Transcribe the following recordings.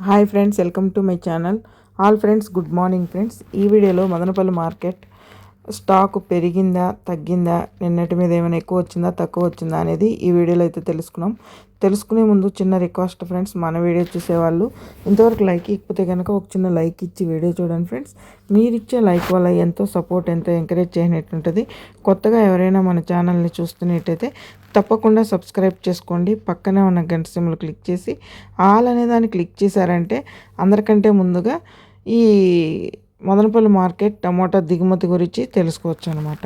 Hi friends welcome to my channel all friends good morning friends ఈ వీడియోలో Madanapalle market stock పెరిగిందా తగ్గిందా నిన్నటి మీద ఏమైనా ఎక్కువ వచ్చిందా తక్కువ వచ్చిందా అనేది ఈ వీడియోలో అయితే తెలుసుకున్నాం. తెలుసుకునే ముందు చిన్న రిక్వెస్ట్ ఫ్రెండ్స్ మన వీడియో చూసేవాళ్ళు ఇంతవరకు లైక్ ఇకపోతే కనుక ఒక చిన్న లైక్ ఇచ్చి వీడియో చూడండి ఫ్రెండ్స్. మీరు ఇచ్చే లైక్ వల్ల ఎంతో సపోర్ట్ ఎంతో ఎంకరేజ్ చేయనట్టుంటుంది కొత్తగా ఎవరైనా మన ఛానల్ని చూస్తున్నట్టయితే తప్పకుండా సబ్స్క్రైబ్ చేసుకోండి. పక్కనే ఉన్న గంట సిమ్లు క్లిక్ చేసి ఆల్ అనే దాన్ని క్లిక్ చేశారంటే అందరికంటే ముందుగా ఈ మదనపల్లి మార్కెట్ టమాటా దిగుమతి గురించి తెలుసుకోవచ్చు అనమాట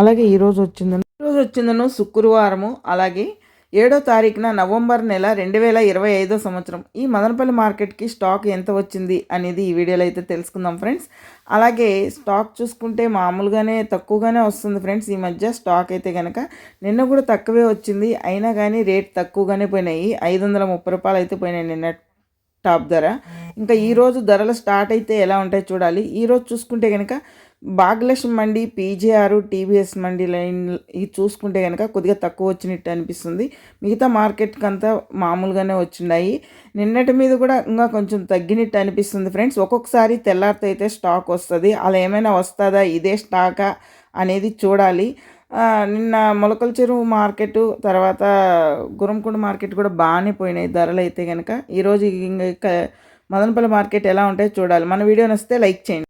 అలాగే ఈరోజు వచ్చిందను ఈరోజు వచ్చిందను శుక్రవారము. అలాగే ఏడో తారీఖున నవంబర్ నెల రెండు వేల ఇరవై ఐదో సంవత్సరం. ఈ మదనపల్లి మార్కెట్కి స్టాక్ ఎంత వచ్చింది అనేది ఈ వీడియోలో అయితే తెలుసుకుందాం ఫ్రెండ్స్. అలాగే స్టాక్ చూసుకుంటే మామూలుగానే తక్కువగానే వస్తుంది ఫ్రెండ్స్. ఈ మధ్య స్టాక్ అయితే కనుక నిన్న కూడా తక్కువే వచ్చింది. అయినా కానీ రేట్ తక్కువగానే పోయినాయి. ఐదు వందల ముప్పై రూపాయలు అయితే పోయినాయి నిన్న టాప్ ధర. ఇంకా ఈరోజు ధరలు స్టార్ట్ అయితే ఎలా ఉంటాయి చూడాలి. ఈరోజు చూసుకుంటే కనుక Bhagyalakshmi Mandi PJR TVS Mandi line ఇది చూసుకుంటే కనుక కొద్దిగా తక్కువ వచ్చినట్టు అనిపిస్తుంది. మిగతా మార్కెట్కి అంతా మామూలుగానే వచ్చినాయి నిన్నటి మీద కూడా ఇంకా కొంచెం తగ్గినట్టు అనిపిస్తుంది ఫ్రెండ్స్. ఒక్కొక్కసారి తెల్లారితో అయితే స్టాక్ వస్తుంది. అలా ఏమైనా వస్తుందా? ఇదే స్టాకా అనేది చూడాలి. నిన్న మొలకల చెరువు మార్కెట్ తర్వాత గురంకొండ మార్కెట్ కూడా బాగానే పోయినాయి ధరలు అయితే కనుక ఈరోజు ఇంకా మదనపల్లి మార్కెట్ ఎలా ఉంటాయో చూడాలి. మన వీడియో నచ్చితే లైక్ చేయండి.